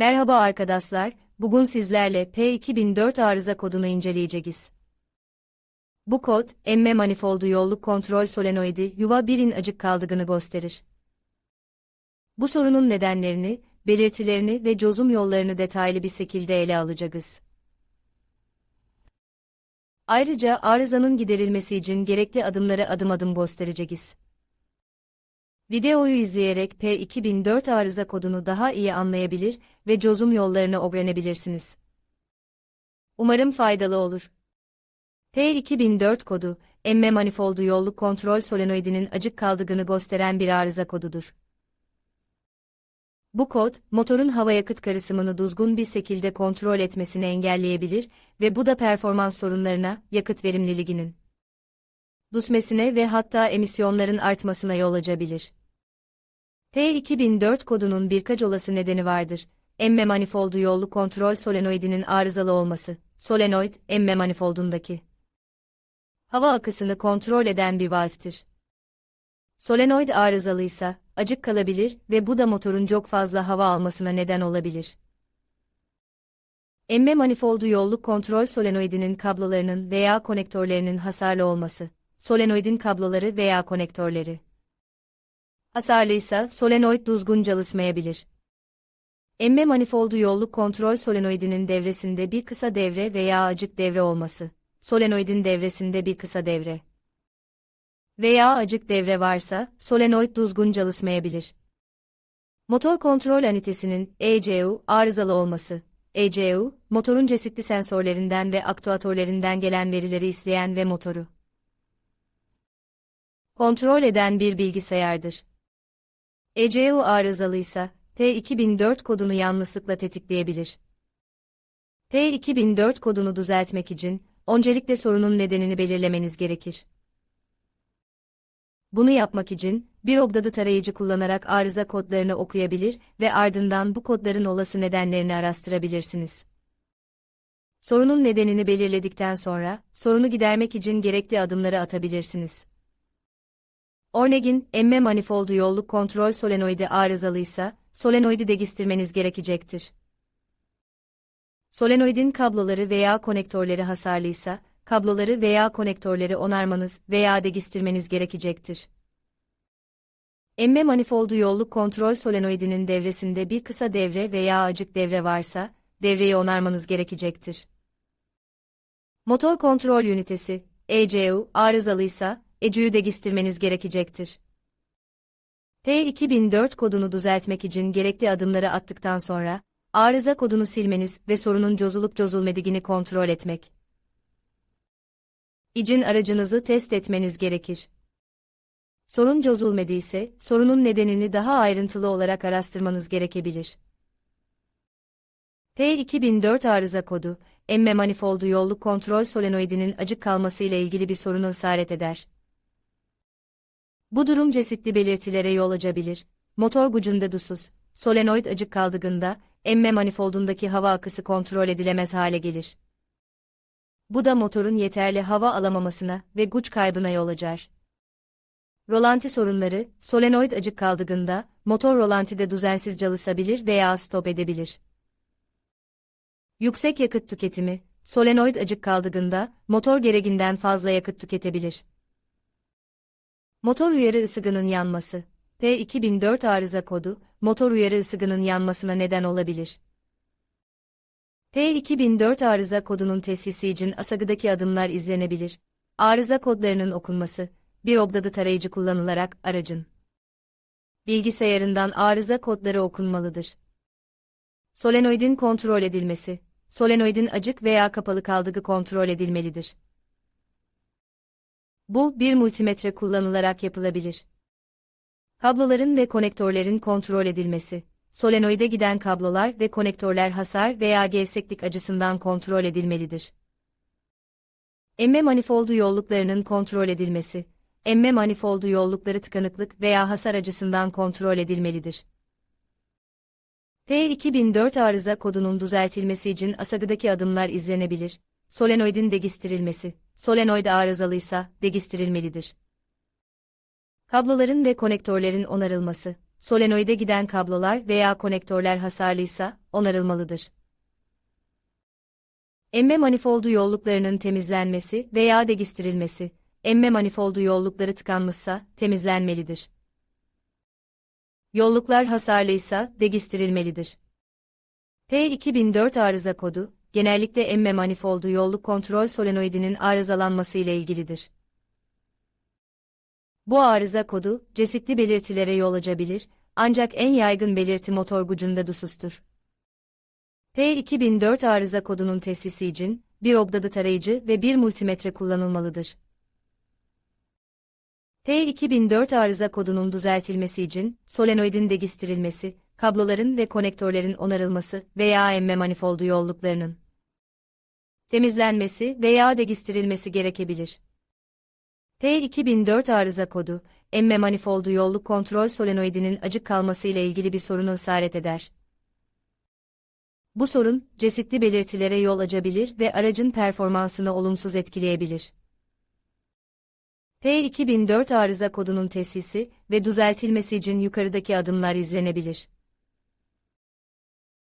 Merhaba arkadaşlar, bugün sizlerle P2004 arıza kodunu inceleyeceğiz. Bu kod, emme manifoldu yolluk kontrol solenoidi yuva 1'in acık kaldığını gösterir. Bu sorunun nedenlerini, belirtilerini ve çözüm yollarını detaylı bir şekilde ele alacağız. Ayrıca arızanın giderilmesi için gerekli adımları adım adım göstereceğiz. Videoyu izleyerek P2004 arıza kodunu daha iyi anlayabilir ve çözüm yollarını öğrenebilirsiniz. Umarım faydalı olur. P2004 kodu, emme manifoldu yolluk kontrol solenoidinin acık kaldığını gösteren bir arıza kodudur. Bu kod, motorun hava yakıt karışımını düzgün bir şekilde kontrol etmesini engelleyebilir ve bu da performans sorunlarına, yakıt verimliliğinin düşmesine ve hatta emisyonların artmasına yol açabilir. P2004 kodunun birkaç olası nedeni vardır. Emme manifoldu yollu kontrol solenoidinin arızalı olması. Solenoid, emme manifoldundaki hava akısını kontrol eden bir valvtir. Solenoid arızalıysa, acık kalabilir ve bu da motorun çok fazla hava almasına neden olabilir. Emme manifoldu yolluk kontrol solenoidinin kablolarının veya konektörlerinin hasarlı olması. Solenoidin kabloları veya konektörleri. Hasarlıysa solenoid düzgün çalışmayabilir. Emme manifoldu yolluk kontrol solenoidinin devresinde bir kısa devre veya acık devre olması. Solenoidin devresinde bir kısa devre veya acık devre varsa, solenoid düzgün çalışmayabilir. Motor kontrol anitesinin ECU arızalı olması. ECU, motorun çeşitli sensörlerinden ve aktuatörlerinden gelen verileri izleyen ve motoru kontrol eden bir bilgisayardır. ECU arızalıysa, P2004 kodunu yanlışlıkla tetikleyebilir. P2004 kodunu düzeltmek için, öncelikle sorunun nedenini belirlemeniz gerekir. Bunu yapmak için, bir obdadı tarayıcı kullanarak arıza kodlarını okuyabilir ve ardından bu kodların olası nedenlerini araştırabilirsiniz. Sorunun nedenini belirledikten sonra, sorunu gidermek için gerekli adımları atabilirsiniz. Örneğin, emme manifoldu yolluk kontrol solenoidi arızalıysa, solenoidi değiştirmeniz gerekecektir. Solenoidin kabloları veya konektörleri hasarlıysa, kabloları veya konektörleri onarmanız veya değiştirmeniz gerekecektir. Emme manifoldu yolluk kontrol solenoidinin devresinde bir kısa devre veya acık devre varsa, devreyi onarmanız gerekecektir. Motor kontrol ünitesi, ECU, arızalıysa, ECU'yu değiştirmeniz gerekecektir. P2004 kodunu düzeltmek için gerekli adımları attıktan sonra, arıza kodunu silmeniz ve sorunun çözülüp çözülmediğini kontrol etmek. İcin aracınızı test etmeniz gerekir. Sorun çözülmediyse, sorunun nedenini daha ayrıntılı olarak araştırmanız gerekebilir. P2004 arıza kodu, emme manifoldu yolluk kontrol solenoidinin acık kalması ile ilgili bir sorunu ısrar eder. Bu durum çeşitli belirtilere yol açabilir. Motor gücünde dusuz, solenoid acık kaldığında, emme manifoldundaki hava akısı kontrol edilemez hale gelir. Bu da motorun yeterli hava alamamasına ve güç kaybına yol açar. Rolanti sorunları, solenoid acık kaldığında, motor rolantide düzensiz çalışabilir veya stop edebilir. Yüksek yakıt tüketimi, solenoid acık kaldığında, motor gereğinden fazla yakıt tüketebilir. Motor uyarı ısıgının yanması. P2004 arıza kodu, motor uyarı ısıgının yanmasına neden olabilir. P2004 arıza kodunun tesisi için asagıdaki adımlar izlenebilir. Arıza kodlarının okunması, bir obdadı tarayıcı kullanılarak aracın bilgisayarından arıza kodları okunmalıdır. Solenoidin kontrol edilmesi, solenoidin acık veya kapalı kaldığı kontrol edilmelidir. Bu, bir multimetre kullanılarak yapılabilir. Kabloların ve konektörlerin kontrol edilmesi, solenoide giden kablolar ve konektörler hasar veya gevşeklik açısından kontrol edilmelidir. Emme manifoldu yolluklarının kontrol edilmesi, emme manifoldu yollukları tıkanıklık veya hasar açısından kontrol edilmelidir. P2004 arıza kodunun düzeltilmesi için asagıdaki adımlar izlenebilir. Solenoidin değiştirilmesi, solenoid arızalıysa, değiştirilmelidir. Kabloların ve konektörlerin onarılması, solenoide giden kablolar veya konektörler hasarlıysa, onarılmalıdır. Emme manifoldu yolluklarının temizlenmesi veya degistirilmesi, emme manifoldu yollukları tıkanmışsa, temizlenmelidir. Yolluklar hasarlıysa, degistirilmelidir. P2004 arıza kodu, genellikle emme manifoldu yolluk kontrol solenoidinin arızalanması ile ilgilidir. Bu arıza kodu, cesitli belirtilere yol açabilir, ancak en yaygın belirti motor gücünde dusustur. P2004 arıza kodunun tespiti için, bir obdadı tarayıcı ve bir multimetre kullanılmalıdır. P2004 arıza kodunun düzeltilmesi için, solenoidin degistirilmesi, kabloların ve konektörlerin onarılması veya emme manifoldu yolluklarının temizlenmesi veya degistirilmesi gerekebilir. P2004 arıza kodu, emme manifoldu yolluk kontrol solenoidinin acık kalması ile ilgili bir sorunu ısrar eder. Bu sorun, cesitli belirtilere yol açabilir ve aracın performansını olumsuz etkileyebilir. P2004 arıza kodunun tesisi ve düzeltilmesi için yukarıdaki adımlar izlenebilir.